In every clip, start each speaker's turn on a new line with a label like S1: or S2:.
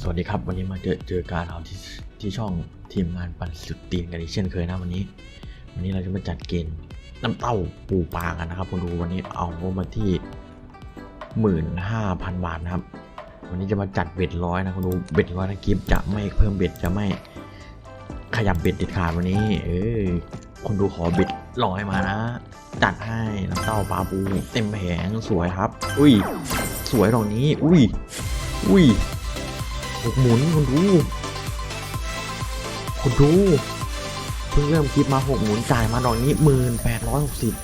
S1: สวัสดีครับ วันนี้มาเจอเจอการเราที่ที่ช่องทีมงานปันสุดตีนกันอีกเช่นเคยนะวันนี้ วันนี้เราจะมาจัดเกณฑ์น้ำเต้าปูปลากันนะครับคุณดูวันนี้เอามาที่หมื่นห้าพันบาทนะครับ วันนี้จะมาจัดเบ็ดร้อยนะคุณดูเบ็ดร้อยนะกิฟจะไม่เพิ่มเบ็ดจะไม่ขยับเบ็ดเด็ดขาดวันนี้ เออคนดูขอเบ็ดร้อยมานะ จัดให้น้ำเต้าปลาปู เต็มแผงสวยครับ อุ้ย สวยตรงนี้ อุ้ย อุ้ย หกหมุนคุณดูคุณดูเพิ่งเริ่มคลิปมาหกหมุนจ่ายมาดอกนี้หมื่นแปดร้อยหกสิบ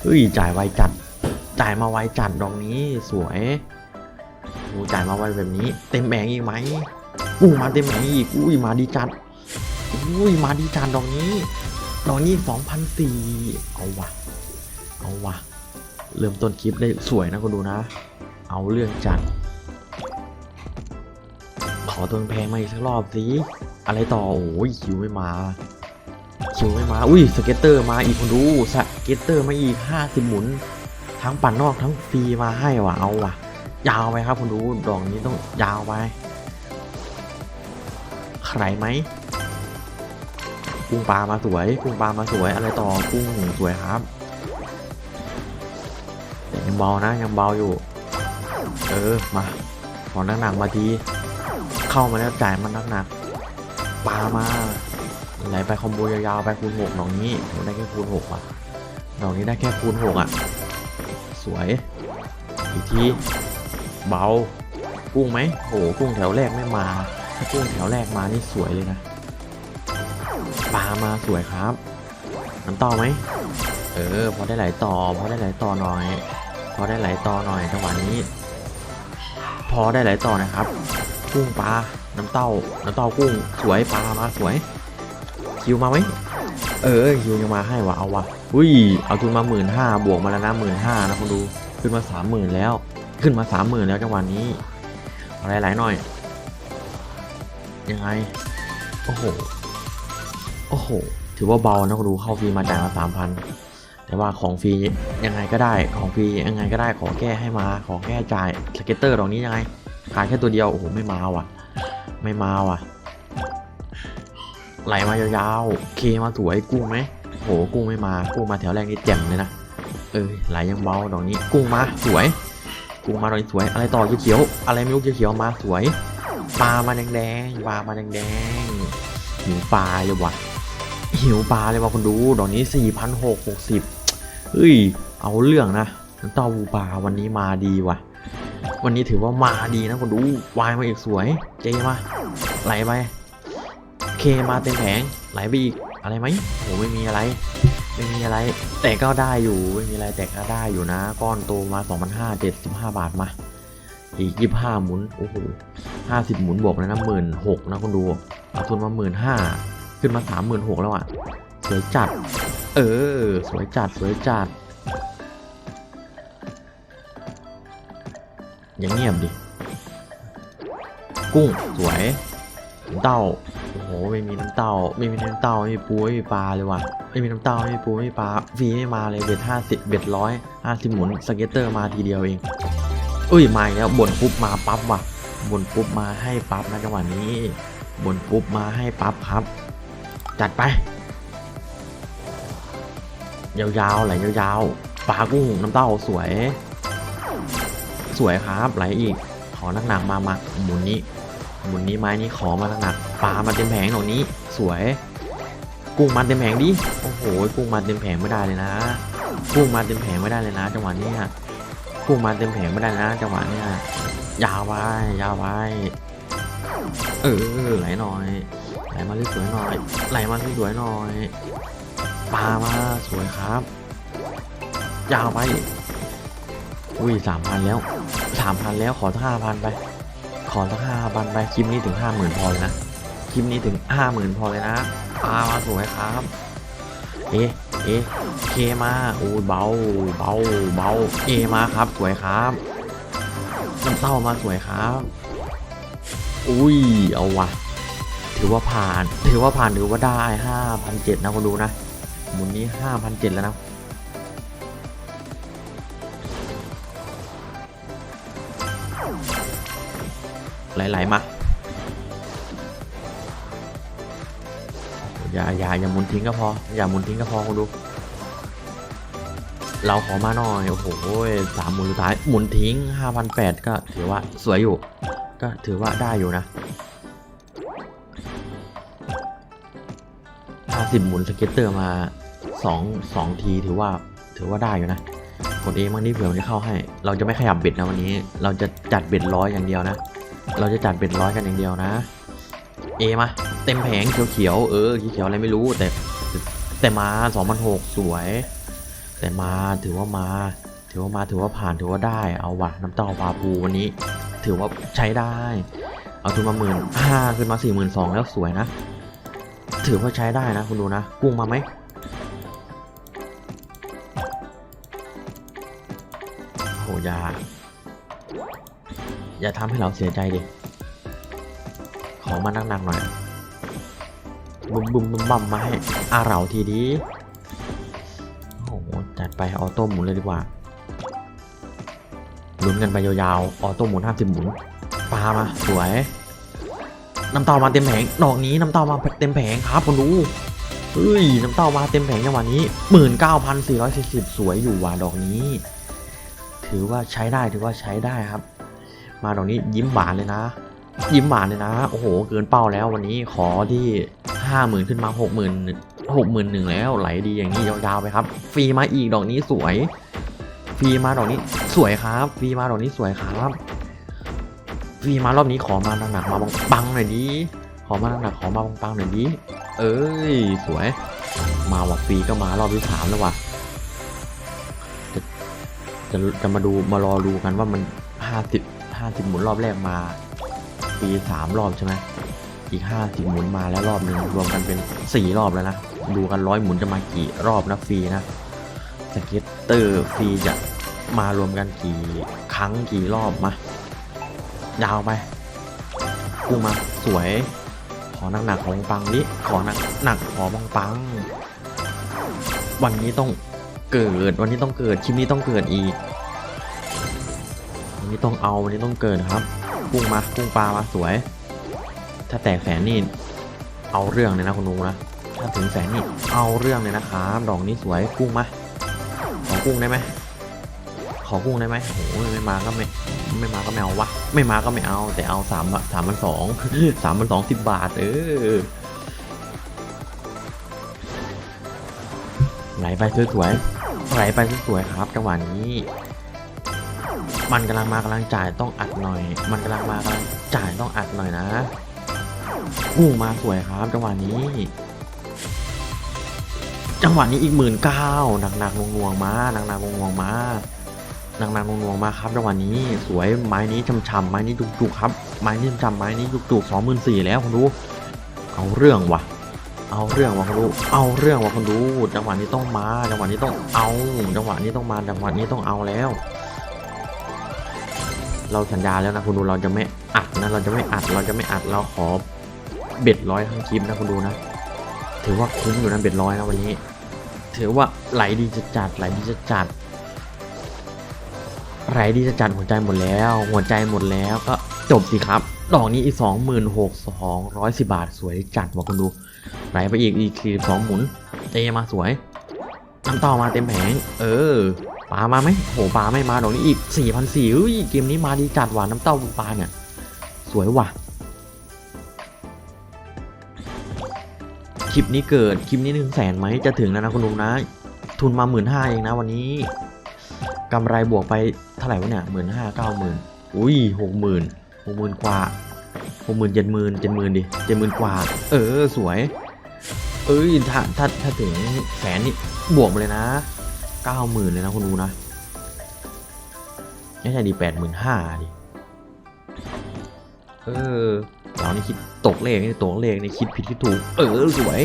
S1: เฮ้ยจ่ายไวจัด จ่ายมาไวจัดดอกนี้สวยโอ้จ่ายมาไวแบบนี้ เต็มแบงอีกไหมอู้มาเต็มแบงอีกอุ้ยมาดีจัดอุ้ยมาดีจัดดอกนี้ดอกนี้สองพันสี่เอาวะเอาวะเริ่มต้นคลิปได้สวยนะคุณดูนะ เอาเรื่องจัด อตัวแพงมาอีกสักรอบสิอะไรต่อ โอ้ยคิวไม่มา คิวไม่มา อุ้ยสเก็ตเตอร์มาอีกคนดูสเก็ตเตอร์มาอีกห้าสิบหมุน ทั้งปั่นนอกทั้งฟรีมาให้ว่ะเอาว่ะ ยาวไปครับคุณดูดอกนี้ต้องยาวไปใครไหมกุ้งปลามาสวยกุ้งปลามาสวยอะไรต่อกุ้งสวยครับแต่ยังเบานะยังเบาอยู่ เออมาขอหนักๆมาที เข้ามาแล้วจ่ายมันหนักๆปามาไหลไปคอมโบยาวๆไปคูณหกดอกนี้ได้แค่คูณหกอะดอกนี้ได้แค่คูณหกอะ สวย อีกทีเบากุ้งไหมโหกุ้งแถวแรกไม่มา ถ้ากุ้งแถวแรกมานี่สวยเลยนะปลามาสวยครับน้ำต่อไหมเออพอได้ไหลต่อพอได้ไหลต่อหน่อย พอได้ไหลต่อหน่อยจังหวะนี้ พอได้ไหลต่อนะครับ กุ้งปลา น้ำเต้า น้ำเต้ากุ้ง สวยปลามาสวย คิวมาไหม เออคิวยังมาให้วะเอาวะอุ้ย เอาทุนมาหมื่นห้าบวกมาแล้วนะหมื่นห้านะคุณดู ขึ้นมาสามหมื่นแล้ว ขึ้นมาสามหมื่นแล้วจังหวะนี้เอาไหลๆหน่อย ยังไง โอ้โห โอ้โห ถือว่าเบานะคุณดู เข้าฟรีมาจ่ายมาสามพันแต่ว่าของฟรียังไงก็ได้ ของฟรียังไงก็ได้ ขอแก้ให้มา ขอแก้จ่าย สเก็ตเตอร์ตรงนี้ยังไง ขายแค่ตัวเดียว โอ้โห ไม่มาว่ะ ไม่มาว่ะ ไหลมายาวๆ เคมาสวยกุ้งไหมโห กุ้งไม่มา กุ้งมาแถวแรกนี่แจ่มเลยนะ เออ ไหลยังเบาดอกนี้ กุ้งมาสวย กุ้งมาดอกนี้สวย อะไรต่อเขียวๆ อะไรไม่รู้เขียวๆ มาสวย ปลามาแดงๆ ปลามาแดงๆ หิวปลาเลยว่ะ หิวปลาเลยว่ะคนดู ดอกนี้สี่พันหกหกสิบเฮ้ย เอาเรื่องนะน้ำเต้าหูปลาวันนี้มาดีว่ะ วันนี้ถือว่ามาดีนะคนดูวายมาอีกสวย เจมาไหลไปเคมาเต็มแผงไหลไปอีกอะไรไหมโหไม่มีอะไร ไม่มีอะไร แต่ก็ได้อยู่ไม่มีอะไรแต่ก็ได้อยู่นะ ก้อนโตมา2,575 บาทมา อีก 25 หมุนโอ้โห50 หมุนบวกเลยนะหมื่นหกนะคนดูเอาทุนมาหมื่นห้าขึ้นมาสามหมื่นหกแล้วอะสวยจัด เออ สวยจัดสวยจัด ย่างเงียบดิ กุ้งสวยน้ำเต้า โอ้โห ไม่มีน้ำเต้า ไม่มีน้ำเต้า ไม่มีปูไม่มีปลาเลยว่ะ ไม่มีน้ำเต้า ไม่มีปูไม่มีปลาฟรีไม่มาเลยเบ็ดห้าสิบเบ็ดร้อยห้าสิบหมุนสเก็ตเตอร์มาทีเดียวเองอุ้ยมาแล้วบ่นปุ๊บมาปั๊บว่ะบ่นปุ๊บมาให้ปั๊บนะจังหวะนี้บ่นปุ๊บมาให้ปั๊บครับ จัดไป ยาวๆไหลยาวๆปลากุ้งน้ำเต้าสวย สวยครับไหลอีก ขอหนักๆมามาหมุนนี้ หมุนนี้ไม้นี้ขอมาหนักๆปลามาเต็มแผงตรงนี้ สวย กุ้งมาเต็มแผงดิโอ้โหกุ้งมาเต็มแผงไม่ได้เลยนะกุ้งมาเต็มแผงไม่ได้เลยนะ จังหวะนี้กุ้งมาเต็มแผงไม่ได้นะ จังหวะนี้ยาวไปยาวไปเออไหลหน่อยไหลมาสวยหน่อยไหลมาสวยหน่อยปลามาสวยครับ ยาวไป อุ้ยสามพันแล้วสามพันแล้วขอสักห้าพันไป ขอสักห้าพันไปคลิปนี้ถึงห้าหมื่นพอเลยนะคลิปนี้ถึงห้าหมื่นพอเลยนะปลามาสวยครับเอะเอะเคมาโอ้เบาเบาเบาเอมาครับสวยครับน้ำเต้ามาสวยครับ อุ้ยเอาวะถือว่าผ่าน ถือว่าผ่านถือว่าได้ห้าพันเจ็ดนะคนดูนะหมุนนี้ห้าพันเจ็ดแล้วนะ ไหลๆมาอย่าอย่าอย่าหมุนทิ้งก็พอ อย่าหมุนทิ้งก็พอคุณดู เราขอมาหน่อยโอ้โหสามหมุนสุดท้ายหมุนทิ้งห้าพันแปดก็ถือว่าสวยอยู่ ก็ถือว่าได้อยู่นะห้าสิบหมุนสเก็ตเตอร์มาสองสองทีถือว่าถือว่าได้อยู่นะกดเองบ้างนี่เผื่อมันจะเข้าให้ เราจะไม่ขยับเบ็ดนะวันนี้ เราจะจัดเบ็ดร้อยอย่างเดียวนะ เราจะจัดเบ็ดร้อยกันอย่างเดียวนะ เอมา เต็มแผงเขียวๆเออเขียวอะไรไม่รู้แต่ แต่มาสองพันหกสวย แต่มาถือว่ามา ถือว่ามาถือว่าผ่านถือว่าได้เอาวะน้ำเต้าปลาปูวันนี้ ถือว่าใช้ได้ เอาทุนมาหมื่นห้าขึ้นมาสี่หมื่นสองแล้วสวยนะ ถือว่าใช้ได้นะคุณดูนะ กุ้งมาไหมโหยา อย่าทำให้เราเสียใจดิ ขอมาหนักๆหน่อย บุมบุมบุมบัมมาให้อาเราทีดีโอ้โห จัดไปออโต้หมุนเลยดีกว่าลุ้นกันไปยาวๆ ออโต้หมุน50หมุน ปลามา สวย น้ำเต้ามาเต็มแผง ดอกนี้น้ำเต้ามาเต็มแผงครับคนดูเฮ้ย น้ำเต้ามาเต็มแผงจังหวะนี้หมื่นเก้าพันสี่ร้อยสี่สิบสวยอยู่ว่ะดอกนี้ ถือว่าใช้ได้ถือว่าใช้ได้ครับ มาดอกนี้ยิ้มหวานเลยนะ ยิ้มหวานเลยนะ โอ้โห เกินเป้าแล้ววันนี้ขอที่ห้าหมื่นขึ้นมาหกหมื่นหกหมื่นหนึ่งแล้วไหลดีอย่างนี้ยาวๆไปครับ ฟรีมาอีกดอกนี้สวย ฟรีมาดอกนี้สวยครับ ฟรีมาดอกนี้สวยครับ ฟรีมารอบนี้ขอมาหนักๆมาปังๆหน่อยดิขอมาหนักๆขอมาปังๆหน่อยดิเอ้ยสวย มาว่ะฟรีก็มารอบที่สามแล้วว่ะจะจะจะมาดูมารอดูกันว่ามันห้าสิบ ห้าสิบหมุนรอบแรกมาฟรีสามรอบใช่ไหมอีกห้าสิบหมุนมาแล้วรอบหนึ่งรวมกันเป็นสี่รอบแล้วนะ ดูกันร้อยหมุนจะมากี่รอบนะฟรีนะสเก็ตเตอร์ฟรีจะมารวมกันกี่ครั้งกี่รอบมายาวไปกูมาสวย ขอหนักหนักของปังนี้ขอหนักหนักขอปังปัง วันนี้ต้องเกิดวันนี้ต้องเกิดคลิปนี้ต้องเกิดอีก นี้ต้องเอาวันนี้ต้องเกิดครับกุ้งมากุ้งปลามาสวย ถ้าแตกแสนนี่เอาเรื่องเลยนะคุณนุงนะถ้าถึงแสนนี่เอาเรื่องเลยนะครับดอกนี้สวยกุ้งมาขอกุ้งได้ไหมขอกุ้งได้ไหมโอ้โหไม่มาก็ไม่ไม่มาก็ไม่เอาวะไม่มาก็ไม่เอา แต่เอาสามสามพันสองสามพันสองสิบบาท เออไหลไปสวยๆไหลไปสวยๆครับจังหวะนี้ มันกำลังมากำลังจ่ายต้องอัดหน่อย มันกำลังมากำลังจ่ายต้องอัดหน่อยนะพุ่งมาสวยครับ จังหวะนี้ จังหวะนี้อีกหมื่นเก้าหนักหนักงวงมาหนักหนักงวงมาหนักหนักงวงมาครับ จังหวะนี้สวยไม้นี้ช่ำๆไม้นี้จุกๆครับไม้นี้ช่ำๆไม้นี้จุกๆสองหมื่นสี่แล้วคุณดูเอาเรื่องวะเอาเรื่องวะคุณดูเอาเรื่องวะคุณดูจังหวะนี้ต้องมา จังหวะนี้ต้องเอา จังหวะนี้ต้องมาจังหวะนี้ต้องเอาแล้ว เราสัญญาแล้วนะคุณดูเราจะไม่อัดนะเราจะไม่อัดเราจะไม่อัดเราขอเบ็ดร้อยทั้งคลิปนะคุณดูนะ ถือว่าคุ้มอยู่นะเบ็ดร้อยนะวันนี้ ถือว่าไหลดีจะจัดไหลดีจะจัดไหลดีจะจัดหัวใจหมดแล้ว หัวใจหมดแล้วก็จบสิครับ ดอกนี้อีกสองหมื่นหกสองร้อยสิบาทสวยจัดว่ะคุณดูไหลไปอีกอีกสี่สองหมุนเตมาสวย น้ำต่อมาเต็มแผง เออปลามาไหมโหปลาไม่มาดอกนี้อีกสี่พันสี่เฮ้ยเกมนี้มาดีจัดว่ะน้ำเต้าปลาเนี่ย สวยว่ะ คลิปนี้เกิด คลิปนี้ถึงแสนไหมจะถึงแล้วนะคุณลุงนะ ทุนมาหมื่นห้าเองนะวันนี้กำไรบวกไปเท่าไหร่วะเนี่ยหมื่นห้าเก้าหมื่นอุ้ยหกหมื่นหกหมื่นกว่าหกหมื่นเจ็ดหมื่นเจ็ดหมื่นดิเจ็ดหมื่นกว่า เออ สวย เอ้ยถ้าถ้าถ้าถึงแสนนี่บวกมาเลยนะเก้าหมื่นเลยนะคุณดูนะไม่ใช่ดิแปดหมื่นห้าดิเออเรานี่คิดตกเลขนี่ตกเลขนี่คิดผิดคิดถูก เออสวย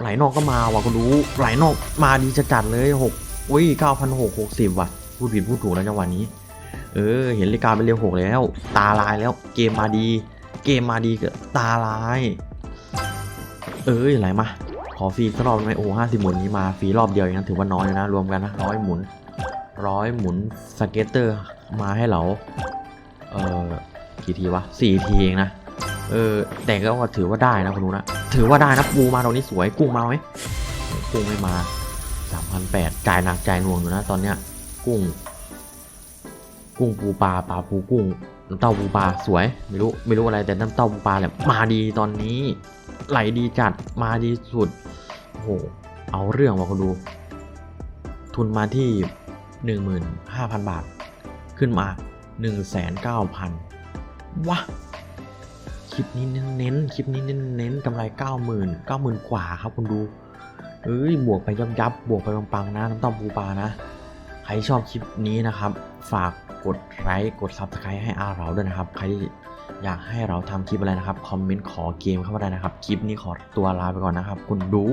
S1: ไหลนอกก็มาว่ะคุณดูไหลนอกมาดีจะจัดเลยหกอุ้ยเก้าพันหกหกสิบว่ะพูดผิดพูดถูกแล้วจังหวะนี้ เออ เห็นเลขกาเป็นเร็วหกแล้ว ตาลายแล้ว เกมมาดี เกมมาดีก็ตาลาย เอ้ยไหลมา ขอฟรีสักรอบไหมโอ้ห้าสิบหมุนนี้มาฟรีรอบเดียวเองนะถือว่าน้อยนะ รวมกันนะร้อยหมุนร้อยหมุนสเก็ตเตอร์มาให้เรา เอ่อกี่ทีวะสี่ทีเองนะ เออ แต่ก็ถือว่าได้นะคุณดูนะถือว่าได้นะปูมาตรงนี้สวยกุ้งมาไหมกุ้งไม่มาสามพันแปดจ่ายหนักจ่ายหน่วงอยู่นะตอนเนี้ย กุ้ง กุ้งปูปลาปลาปูกุ้งน้ำเต้าปูปลาสวย ไม่รู้ไม่รู้อะไรแต่น้ำเต้าปูปลาแหละมาดีตอนนี้ ไหลดีจัดมาดีสุดโอ้โหเอาเรื่องว่ะคุณดู ทุนมาที่หนึ่งหมื่นห้าพันบาท ขึ้นมาหนึ่งแสนเก้าพันวะคลิปนี้เน้นๆคลิปนี้เน้นๆกำไรเก้าหมื่นเก้าหมื่นกว่าครับคุณดูเอ้ยบวกไปยับยับบวกไปปังๆนะน้ำต้าปูปลานะ ใครชอบคลิปนี้นะครับ ฝากกดไลค์กด Subscribe ให้อาเราด้วยนะครับ ใครที่อยากให้เราทำคลิปอะไรนะครับ คอมเมนต์ขอเกมเข้ามาได้นะครับ คลิปนี้ขอตัวลาไปก่อนนะครับ คุณดู